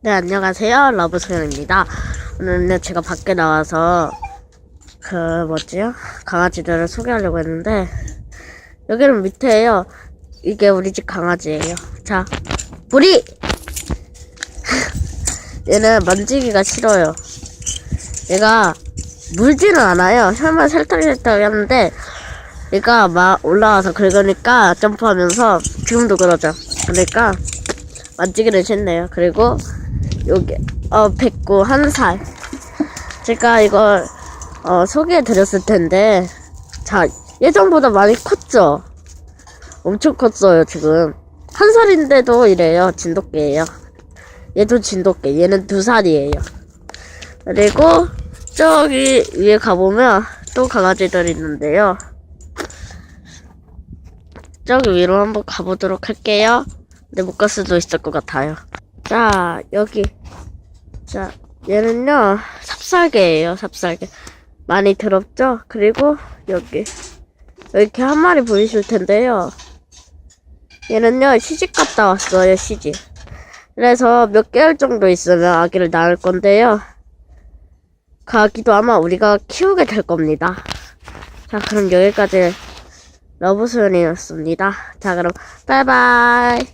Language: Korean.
네, 안녕하세요. 러브소연입니다. 오늘은 제가 밖에 나와서 그 뭐지요? 강아지들을 소개하려고 했는데 여기는 밑에요. 이게 우리 집 강아지예요. 자, 뿌리! 얘는 만지기가 싫어요. 얘가 물지는 않아요. 혀만 살짝살짝 하는데 얘가 막 올라와서 긁으니까 점프하면서 지금도 그러죠. 그러니까 만지기는 싫네요. 그리고 여기 어 백구 한 살. 제가 이걸 어 소개해 드렸을 텐데 자 예전보다 많이 컸죠. 엄청 컸어요 지금 한 살인데도 이래요 진돗개예요. 얘도 진돗개. 얘는 두 살이에요. 그리고 저기 위에 가보면 또 강아지들 있는데요. 저기 위로 한번 가보도록 할게요. 근데 못 갈 수도 있을 것 같아요. 자, 여기. 자, 얘는요, 삽살개예요, 삽살개. 많이 더럽죠? 그리고 여기. 이렇게 한 마리 보이실 텐데요. 얘는요, 시집 갔다 왔어요, 시집. 그래서 몇 개월 정도 있으면 아기를 낳을 건데요. 그 아기도 아마 우리가 키우게 될 겁니다. 자, 그럼 여기까지 러브소연이었습니다. 자, 그럼, 바이바이.